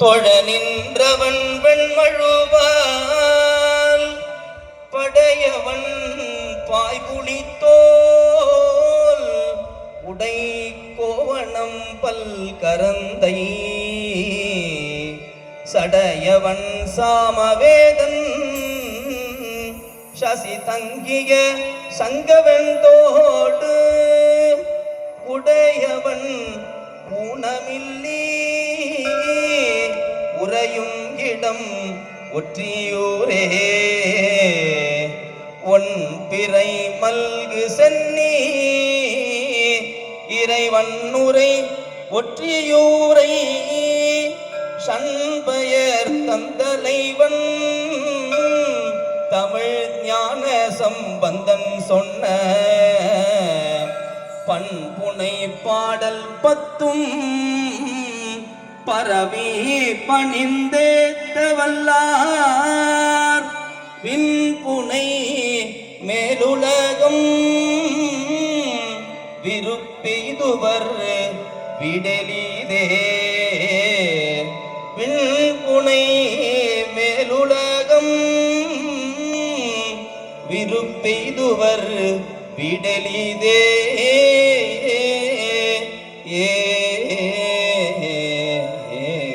தொழ நின்றவன் வெண்மழுவான் படையவன் பாய்புளித்தோல் உடை கோவணம் பல்கரந்தை சடையவன் சாமவேதன் சசி தங்கிய சங்கவெந்தோடு உடையவன் ஊனமில்லி. உறையும் இடம் ஒற்றியூரே. ஒன் பிறை மல்கு சென்னி. இறைவன் உரை ஒற்றியூரை. சண்பயர் தந்தலைவன். தமிழ் ஞான சம்பந்தன் சொன்ன பண்புனை பாடல் பத்தும் பரவி பணிந்தேத்தவல்லார் விண்புனை மேலுலகம் விருப்பிதுவர் விடலிதே விண்புனை மேலுலகம் விருப்பெய்துவர் விடலிதே